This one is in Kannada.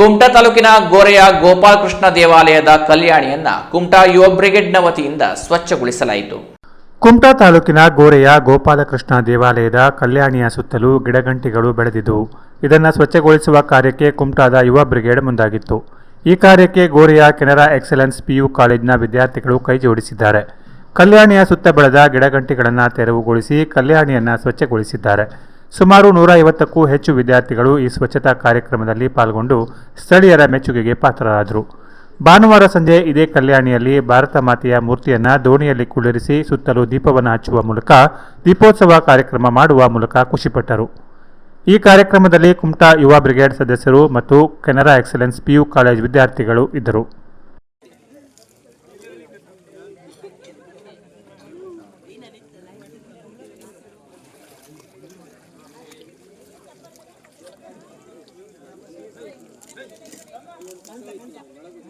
ಕುಮಟಾ ತಾಲೂಕಿನ ಗೋರೆಯ ಗೋಪಾಲಕೃಷ್ಣ ದೇವಾಲಯದ ಕಲ್ಯಾಣಿಯನ್ನ ಕುಮಟಾ ಯುವ ಬ್ರಿಗೇಡ್ನ ವತಿಯಿಂದ ಸ್ವಚ್ಛಗೊಳಿಸಲಾಯಿತು. ಕುಮಟಾ ತಾಲೂಕಿನ ಗೋರೆಯ ಗೋಪಾಲಕೃಷ್ಣ ದೇವಾಲಯದ ಕಲ್ಯಾಣಿಯ ಸುತ್ತಲೂ ಗಿಡಗಂಟಿಗಳು ಬೆಳೆದಿದ್ದವು ಇದನ್ನು ಸ್ವಚ್ಛಗೊಳಿಸುವ ಕಾರ್ಯಕ್ಕೆ ಕುಮಟಾದ ಯುವ ಬ್ರಿಗೇಡ್ ಮುಂದಾಗಿತ್ತು. ಈ ಕಾರ್ಯಕ್ಕೆ ಗೋರೆಯ ಕೆನರಾ ಎಕ್ಸಲೆನ್ಸ್ ಪಿಯು ಕಾಲೇಜಿನ ವಿದ್ಯಾರ್ಥಿಗಳು ಕೈಜೋಡಿಸಿದ್ದಾರೆ ಕಲ್ಯಾಣಿಯ ಸುತ್ತ ಬೆಳೆದ ಗಿಡಗಂಟಿಗಳನ್ನು ತೆರವುಗೊಳಿಸಿ ಕಲ್ಯಾಣಿಯನ್ನು ಸ್ವಚ್ಛಗೊಳಿಸಿದ್ದಾರೆ. ಸುಮಾರು ನೂರ ಐವತ್ತಕ್ಕೂ ಹೆಚ್ಚು ವಿದ್ಯಾರ್ಥಿಗಳು ಈ ಸ್ವಚ್ಛತಾ ಕಾರ್ಯಕ್ರಮದಲ್ಲಿ ಪಾಲ್ಗೊಂಡು ಸ್ಥಳೀಯರ ಮೆಚ್ಚುಗೆಗೆ ಪಾತ್ರರಾದರು. ಭಾನುವಾರ ಸಂಜೆ ಇದೇ ಕಲ್ಯಾಣಿಯಲ್ಲಿ ಭಾರತ ಮಾತೆಯ ಮೂರ್ತಿಯನ್ನ ದೋಣಿಯಲ್ಲಿ ಕುಳ್ಳಿರಿಸಿ ಸುತ್ತಲೂ ದೀಪವನ್ನು ಹಚ್ಚುವ ಮೂಲಕ ದೀಪೋತ್ಸವ ಕಾರ್ಯಕ್ರಮ ಮಾಡುವ ಮೂಲಕ ಖುಷಿಪಟ್ಟರು. ಈ ಕಾರ್ಯಕ್ರಮದಲ್ಲಿ ಕುಮಟಾ ಯುವ ಬ್ರಿಗೇಡ್ ಸದಸ್ಯರು ಮತ್ತು ಕೆನರಾ ಎಕ್ಸಲೆನ್ಸ್ ಪಿಯು ಕಾಲೇಜ್ ವಿದ್ಯಾರ್ಥಿಗಳು ಇದ್ದರು. canta, canta.